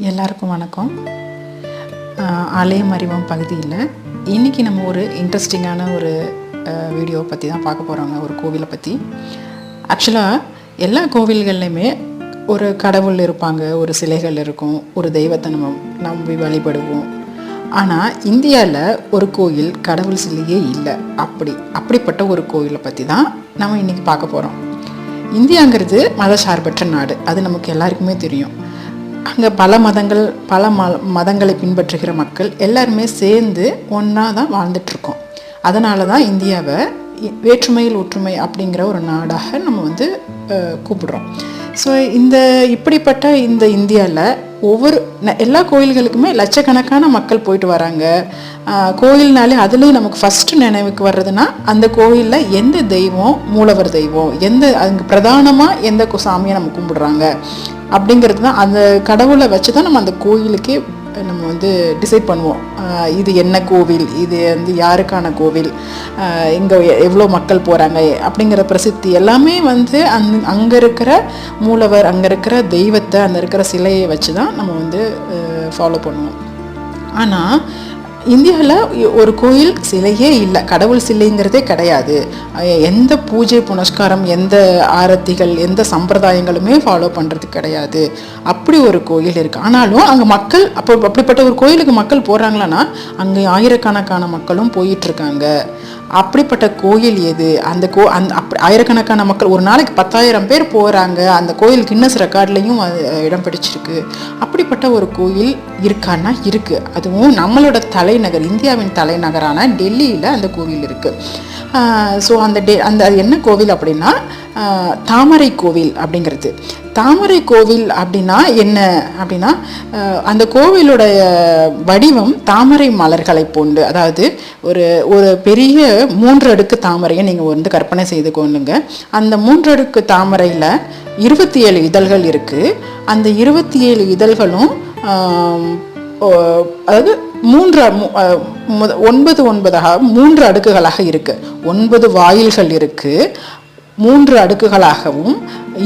எல்லாருக்கும் வணக்கம். ஆஹ் ஆலயம் அறிவம் பகுதியில் இன்றைக்கி நம்ம ஒரு இன்ட்ரெஸ்டிங்கான ஒரு வீடியோவை பற்றி தான் பார்க்க போகிறோங்க ஒரு கோவிலை பற்றி ஆக்சுவலாக எல்லா கோவில்கள்லையுமே ஒரு கடவுள் இருப்பாங்க ஒரு சிலைகள் இருக்கும் ஒரு தெய்வத்தை நம்ம நம்பி வழிபடுவோம். ஆனால் இந்தியாவில் ஒரு கோயில் கடவுள் சிலையே இல்லை. அப்படி அப்படிப்பட்ட ஒரு கோவிலை பற்றி தான் நம்ம இன்றைக்கி பார்க்க போகிறோம் இந்தியாங்கிறது மதசார்பற்ற நாடு. அது நமக்கு எல்லாருக்குமே தெரியும். அங்கே பல மதங்கள் பல ம மதங்களை பின்பற்றுகிற மக்கள் எல்லாருமே சேர்ந்து ஒன்றா தான் வாழ்ந்துட்டுருக்கோம். அதனால தான் இந்தியாவை வேற்றுமையில் ஒற்றுமை அப்படிங்கிற ஒரு நாடாக நம்ம வந்து கூப்பிடுறோம். ஸோ இந்த இப்படிப்பட்ட இந்த இந்தியாவில் ஒவ்வொரு ந- எல்லா கோயில்களுக்குமே லட்சக்கணக்கான மக்கள் போயிட்டு வராங்க. கோயில்னாலே அதுலேயும் நமக்கு ஃபஸ்ட்டு நினைவுக்கு வர்றதுன்னா அந்த கோயிலில் எந்த தெய்வம் மூலவர் தெய்வம் எந்த அங்கே பிரதானமாக எந்த சாமியை நம்ம கும்பிடுறாங்க. அப்படிங்கிறது தான் அந்த கடவுளை வச்சு தான் நம்ம அந்த கோயிலுக்கே நம்ம வந்து டிசைட் பண்ணுவோம். இது என்ன கோவில்? இது வந்து யாருக்கான கோவில்? இங்கே எவ்வளோ மக்கள் போகிறாங்க அப்படிங்கிற பிரசித்தி எல்லாமே வந்து அந் அங்கே இருக்கிற மூலவர் அங்கே இருக்கிற தெய்வத்தை அங்கே இருக்கிற சிலையை வச்சு தான் நம்ம வந்து ஃபாலோ பண்ணுவோம். ஆனால் இந்தியாவில் ஒரு கோயில் சிலையே இல்லை. கடவுள் சிலைங்கிறதே கிடையாது. எந்த பூஜை புனஸ்காரம் எந்த ஆரத்திகள் எந்த சம்பிரதாயங்களுமே ஃபாலோ பண்ணுறது கிடையாது. அப்படி ஒரு கோயில் இருக்குது ஆனாலும் அங்கே மக்கள் அப்போ அப்படிப்பட்ட ஒரு கோயிலுக்கு மக்கள் போகிறாங்களான்னா அங்கே ஆயிரக்கணக்கான மக்களும் போயிட்டுருக்காங்க அப்படிப்பட்ட கோயில் எது? அந்த கோ அந் ஆயிரக்கணக்கான மக்கள் ஒரு நாளைக்கு பத்தாயிரம் பேர் போகிறாங்க அந்த கோயில் கின்னஸ் ரெக்கார்ட்லேயும் அது இடம் பிடிச்சிருக்கு. அப்படிப்பட்ட ஒரு கோயில் இருக்கான்னா இருக்குது அதுவும் நம்மளோட தலைநகர் இந்தியாவின் தலைநகரான டெல்லியில் அந்த கோவில் இருக்குது ஸோ அந்த டே அந்த அது என்ன கோவில் அப்படின்னா தாமரை கோவில் அப்படிங்கிறது. தாமரை கோவில் அப்படின்னா என்ன? அப்படின்னா அந்த கோவிலுடைய வடிவம் தாமரை மலர்களை போன்று அதாவது ஒரு ஒரு பெரிய மூன்று அடுக்கு தாமரையை நீங்கள் வந்து கற்பனை செய்து கொள்ளுங்க. அந்த மூன்று அடுக்கு தாமரையில் இருபத்தி ஏழு இதழ்கள் இருக்குது அந்த இருபத்தி ஏழு இதழ்களும் அதாவது மூன்று ஒன்பது ஒன்பதாக மூன்று அடுக்குகளாக இருக்குது ஒன்பது வாயில்கள் இருக்குது மூன்று அடுக்குகளாகவும்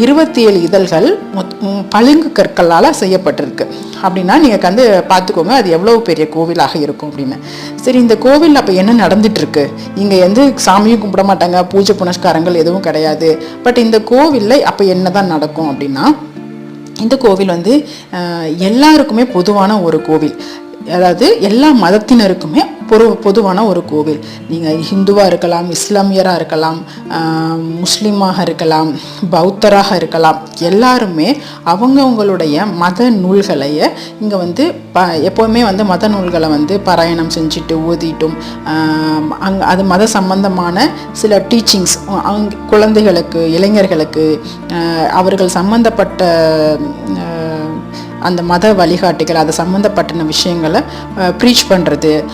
இருபத்தி ஏழு இதழ்கள் பளிங்கு கற்களால் செய்யப்பட்டிருக்கு. அப்படின்னா நீங்கள் வந்து பார்த்துக்கோங்க அது எவ்வளோ பெரிய கோவிலாக இருக்கும் அப்படின்னு. சரி இந்த கோவில் அப்போ என்ன நடந்துட்டுருக்கு? இங்கே வந்து சாமியும் கும்பிட மாட்டாங்க பூஜை புனஸ்காரங்கள் எதுவும் கிடையாது. பட் இந்த கோவிலில் அப்போ என்ன தான் நடக்கும் அப்படின்னா இந்த கோவில் வந்து எல்லாருக்குமே பொதுவான ஒரு கோவில். அதாவது எல்லா மதத்தினருக்குமே பொது பொதுவான ஒரு கோவில். நீங்கள் ஹிந்துவாக இருக்கலாம் இஸ்லாமியராக இருக்கலாம் முஸ்லீமாக இருக்கலாம் பௌத்தராக இருக்கலாம். எல்லாருமே அவங்கவுங்களுடைய மத நூல்களைய இங்கே வந்து ப எப்போவுமே வந்து மத நூல்களை வந்து பாராயணம் செஞ்சுட்டு ஓதிட்டும் அங் அது மத சம்பந்தமான சில டீச்சிங்ஸ் அங் குழந்தைகளுக்கு இளைஞர்களுக்கு அவர்கள் சம்பந்தப்பட்ட அந்த மத வழிகாட்டிகள் அது சம்மந்தப்பட்ட விஷயங்களை ப்ரீச் பண்ணுறது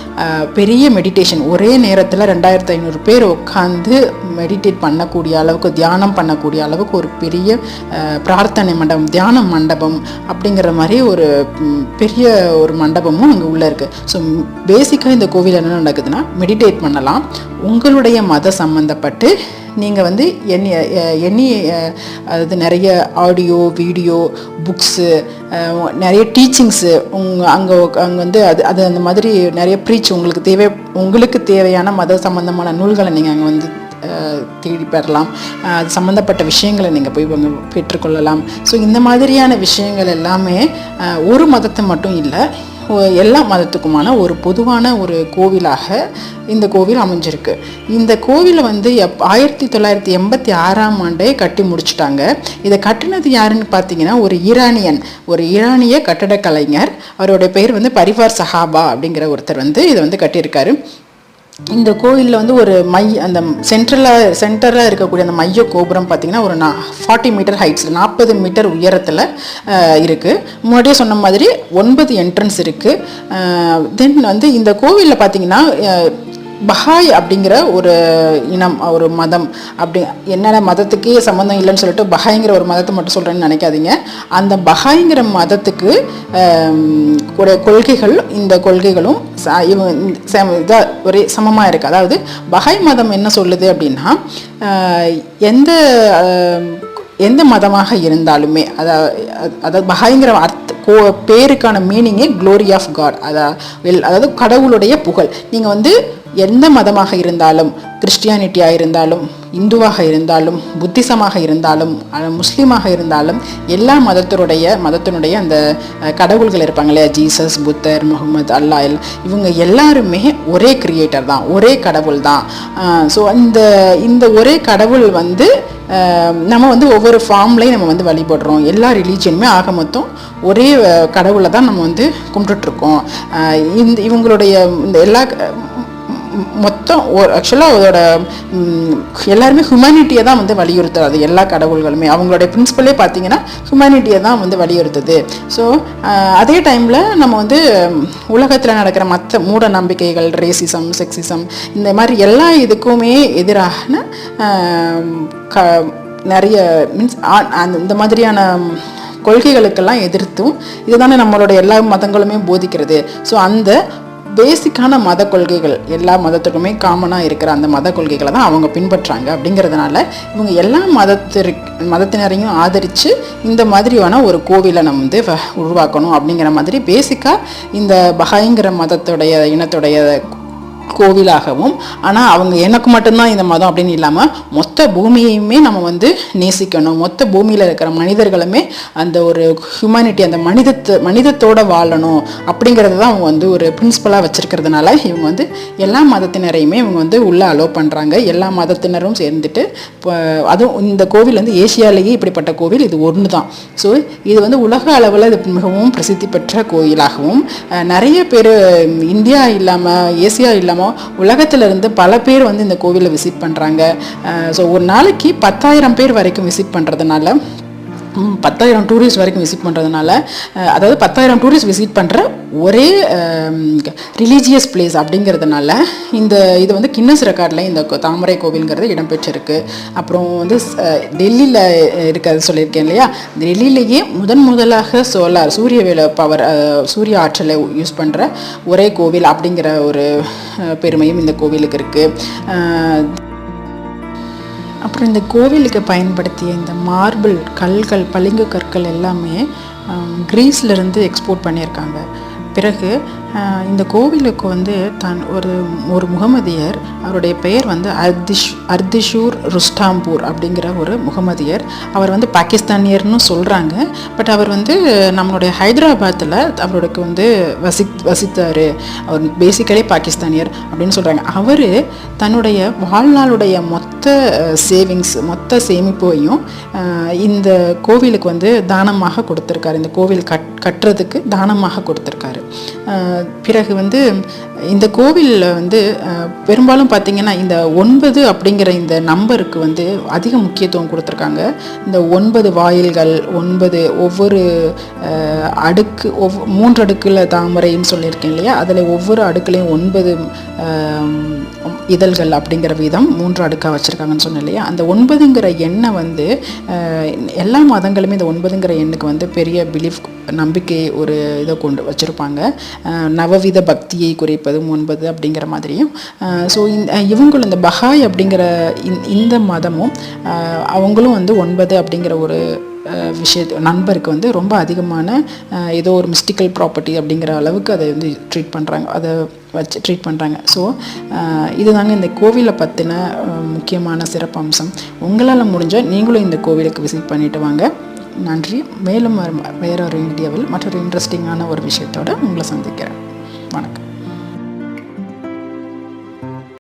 பெரிய மெடிடேஷன் ஒரே நேரத்தில் ரெண்டாயிரத்து ஐநூறு பேர் உட்காந்து மெடிடேட் பண்ணக்கூடிய அளவுக்கு தியானம் பண்ணக்கூடிய அளவுக்கு ஒரு பெரிய பிரார்த்தனை மண்டபம் தியான மண்டபம் அப்படிங்கிற மாதிரி ஒரு பெரிய ஒரு மண்டபமும் அங்கே உள்ளே இருக்குது ஸோ பேசிக்காக இந்த கோவில் என்ன நடக்குதுன்னா மெடிடேட் பண்ணலாம். உங்களுடைய மத சம்மந்தப்பட்டு நீங்கள் வந்து எண்ணி எண்ணி அதாவது நிறைய ஆடியோ வீடியோ புக்ஸு நிறைய டீச்சிங்ஸு உங்கள் அங்கே அங்கே வந்து அது அது அந்த மாதிரி நிறைய ப்ரீச் உங்களுக்கு தேவை உங்களுக்கு தேவையான மத சம்மந்தமான நூல்களை நீங்கள் அங்கே வந்து தேடி பெறலாம். அது சம்மந்தப்பட்ட விஷயங்களை நீங்கள் போய் பெற்றுக்கொள்ளலாம். ஸோ இந்த மாதிரியான விஷயங்கள் எல்லாமே ஒரு மதத்தை மட்டும் இல்லை எல்லா மதத்துக்குமான ஒரு பொதுவான ஒரு கோவிலாக இந்த கோவில் அமைஞ்சிருக்கு. இந்த கோவிலை வந்து எப் ஆயிரத்தி தொள்ளாயிரத்தி எண்பத்தி ஆறாம் ஆண்டே கட்டி முடிச்சிட்டாங்க. இதை கட்டினது யாருன்னு பார்த்தீங்கன்னா ஒரு ஈரானியன் ஒரு ஈரானிய கட்டடக் கலைஞர் அவருடைய பெயர் வந்து பரிவார் சஹாபா அப்படிங்கிற ஒருத்தர் வந்து இதை வந்து கட்டியிருக்காரு. இந்த கோயிலில் வந்து ஒரு மை அந்த சென்ட்ரலாக சென்டரில் இருக்கக்கூடிய அந்த மைய கோபுரம் பார்த்திங்கன்னா ஒரு நா ஃபார்ட்டி மீட்டர் ஹைட்ஸில் நாற்பது மீட்டர் உயரத்தில் இருக்குது முன்னாடியே சொன்ன மாதிரி ஒன்பது என்ட்ரன்ஸ் இருக்குது தென் வந்து இந்த கோவிலில் பார்த்தீங்கன்னா பஹாய் அப்படிங்கிற ஒரு இனம் ஒரு மதம். அப்படி என்னென்ன மதத்துக்கே சம்மந்தம் இல்லைன்னு சொல்லிட்டு பஹாய்ங்கிற ஒரு மதத்தை மட்டும் சொல்கிறேன்னு நினைக்காதீங்க. அந்த பஹாய்ங்கிற மதத்துக்கு உடைய கொள்கைகள் இந்த கொள்கைகளும் ச- இவங்க ஒரே சமமாக இருக்குது அதாவது பஹாய் மதம் என்ன சொல்லுது அப்படின்னா எந்த எந்த மதமாக இருந்தாலுமே அதாவது அதாவது பஹாய்ங்கிற அர்த்த கோ பேருக்கான மீனிங்கே க்ளோரி ஆஃப் காட் அதாவது அதாவது கடவுளுடைய புகழ். நீங்கள் வந்து எந்த மதமாக இருந்தாலும் கிறிஸ்டியானிட்டியாக இருந்தாலும் இந்துவாக இருந்தாலும் புத்திசமாக இருந்தாலும் முஸ்லீமாக இருந்தாலும் எல்லா மதத்தினுடைய மதத்தினுடைய அந்த கடவுள்கள் இருப்பாங்க இல்லையா? ஜீசஸ் புத்தர் முகமது அல்லாஹ் இவங்க எல்லாருமே ஒரே கிரியேட்டர் தான் ஒரே கடவுள் தான். ஸோ இந்த இந்த ஒரே கடவுள் வந்து நம்ம வந்து ஒவ்வொரு ஃபார்ம்லேயும் நம்ம வந்து வழிபடுறோம். எல்லா ரிலீஜியனுமே ஆக மொத்தம் ஒரே கடவுளை தான் நம்ம வந்து கும்பிட்டுட்ருக்கோம் இந்த இவங்களுடைய இந்த எல்லா மொத்தம் ஒரு ஆக்சுவலாக அதோட எல்லாருமே ஹியூமனிட்டியை தான் வந்து வலியுறுத்துறது எல்லா கடவுள்களுமே. அவங்களுடைய பிரின்சிபலே பார்த்தீங்கன்னா ஹியூமனிட்டியை தான் வந்து வலியுறுத்துது. ஸோ அதே டைமில் நம்ம வந்து உலகத்தில் நடக்கிற மற்ற மூட நம்பிக்கைகள் ரேசிசம் செக்ஸிசம் இந்த மாதிரி எல்லா இதுக்குமே எதிரான க நிறைய மீன்ஸ் அந்த இந்த மாதிரியான கொள்கைகளுக்கெல்லாம் எதிர்த்தும் இதுதானே நம்மளோட எல்லா மதங்களுமே போதிக்கிறது. ஸோ அந்த பேசிக்கான மத கொள்கைகள் எல்லா மதத்துக்குமே காமனாக இருக்கிற அந்த மத கொள்கைகளை தான் அவங்க பின்பற்றாங்க அப்படிங்கிறதுனால இவங்க எல்லா மதத்திற்கு மதத்தினரையும் ஆதரித்து இந்த மாதிரியான ஒரு கோவிலை நம்ம வந்து வ- உருவாக்கணும் அப்படிங்கிற மாதிரி பேசிக்காக இந்த பஹாய்ங்கிற மதத்துடைய இனத்துடைய கோவிலாகவும் ஆனால் அவங்க எனக்கு மட்டும்தான் இந்த மதம் அப்படின்னு இல்லாமல் மொத்த பூமியையுமே நம்ம வந்து நேசிக்கணும். மொத்த பூமியில் இருக்கிற மனிதர்களுமே அந்த ஒரு ஹியூமனிட்டி அந்த மனிதத்து மனிதத்தோட வாழணும் அப்படிங்கிறது தான் அவங்க வந்து ஒரு பிரின்சிபலாக வச்சுருக்கிறதுனால இவங்க வந்து எல்லா மதத்தினரையுமே இவங்க வந்து உள்ளே அலோவ் பண்ணுறாங்க எல்லா மதத்தினரும் சேர்ந்துட்டு இப்போ அதுவும் இந்த கோவில் வந்து ஏசியாலேயே இப்படிப்பட்ட கோவில். இது ஒன்று தான் ஸோ இது வந்து உலக அளவில் இது மிகவும் பிரசித்தி பெற்ற கோயிலாகவும் நிறைய பேர் இந்தியா இல்லாமல் ஏசியா இல்லாமல் உலகத்துல இருந்து பல பேர் வந்து இந்த கோவிலை விசிட் பண்ணுறாங்க ஸோ ஒரு நாளைக்கு பத்தாயிரம் பேர் வரைக்கும் விசிட் பண்ணுறதுனால பத்தாயிரம் டூரிஸ்ட் வரைக்கும் விசிட் பண்ணுறதுனால அதாவது பத்தாயிரம் டூரிஸ்ட் விசிட் பண்ணுற ஒரே ரிலீஜியஸ் பிளேஸ் அப்படிங்கிறதுனால இந்த இது வந்து கின்னஸ் ரெக்கார்டில் இந்த கோ- தாமரை கோவில்ங்கிறது இடம்பெற்றிருக்கு அப்புறம் வந்து டெல்லியில் இருக்கிறது சொல்லியிருக்கேன் இல்லையா? டெல்லியிலேயே முதன் முதலாக சோலார் சூரிய வேலை பவர் சூரிய ஆற்றலை யூஸ் பண்ணுற ஒரே கோவில் அப்படிங்கிற ஒரு பெருமையும் இந்த கோவிலுக்கு இருக்குது அப்புறம் இந்த கோவிலுக்கு பயன்படுத்திய இந்த மார்பிள் கல்கள் பளிங்கு கற்கள் எல்லாமே கிரீஸ்லேருந்து கிரீஸ்ல இருந்து எக்ஸ்போர்ட் பண்ணியிருக்காங்க. பிறகு இந்த கோவிலுக்கு வந்து தன் ஒரு ஒரு முகமதியர் அவருடைய பெயர் வந்து அர்திஷ் அர்திஷூர் ருஸ்டாம்பூர் அப்படிங்கிற ஒரு முகமதியர். அவர் வந்து பாகிஸ்தானியர்னு சொல்கிறாங்க பட் அவர் வந்து நம்மளுடைய ஹைதராபாத்தில் அவருக்கு வந்து வசி வசித்தார். அவர் பேசிக்கலி பாகிஸ்தானியர் அப்படின்னு சொல்கிறாங்க அவர் தன்னுடைய வாழ்நாளுடைய மொத்த சேவிங்ஸ் மொத்த சேமிப்பையும் இந்த கோவிலுக்கு வந்து தானமாக கொடுத்துருக்காரு. இந்த கோவில் கட் கட்டுறதுக்கு தானமாக கொடுத்துருக்காரு. பிறகு வந்து இந்த கோவிலில் வந்து பெரும்பாலும் பார்த்தீங்கன்னா இந்த ஒன்பது அப்படிங்கிற இந்த நம்பருக்கு வந்து அதிக முக்கியத்துவம் கொடுத்துருக்காங்க. இந்த ஒன்பது வாயில்கள் ஒன்பது ஒவ்வொரு அடுக்கு ஒவ் மூன்று அடுக்கில் தாமரைன்னு சொல்லியிருக்கேன் இல்லையா? அதில் ஒவ்வொரு அடுக்குலையும் ஒன்பது இதழ்கள் அப்படிங்கிற விதம் மூன்று அடுக்காக வச்சுருக்காங்கன்னு சொன்னேன் இல்லையா? அந்த ஒன்பதுங்கிற எண்ணை வந்து எல்லா மதங்களுமே இந்த ஒன்பதுங்கிற எண்ணுக்கு வந்து பெரிய பிலீஃப் நம்பிக்கை ஒரு இதை கொண்டு வச்சுருப்பாங்க. நவவித பக்தியை குறிப்பது குறைப்பதும் ஒன்பது அப்படிங்கிற மாதிரியும் ஸோ இந்த இவங்களும் இந்த பஹாய் அப்படிங்கிற இந்த- இந்த மதமும் அவங்களும் வந்து ஒன்பது அப்படிங்கிற ஒரு விஷயத்து நண்பருக்கு வந்து ரொம்ப அதிகமான ஏதோ ஒரு மிஸ்டிக்கல் ப்ராப்பர்ட்டி அப்படிங்கிற அளவுக்கு அதை வந்து ட்ரீட் பண்ணுறாங்க அதை வச்சு ட்ரீட் பண்ணுறாங்க ஸோ இதுதாங்க இந்த கோவிலை பற்றின முக்கியமான சிறப்பம்சம். உங்களால் முடிஞ்சால் நீங்களும் இந்த கோவிலுக்கு விசிட் பண்ணிட்டு வாங்க. நன்றி. மேலும் வேற வேறொரு இந்தியாவில் மற்றொரு இன்ட்ரெஸ்டிங்கான ஒரு விஷயத்தோடு உங்களை சந்திக்கிறேன். வணக்கம்.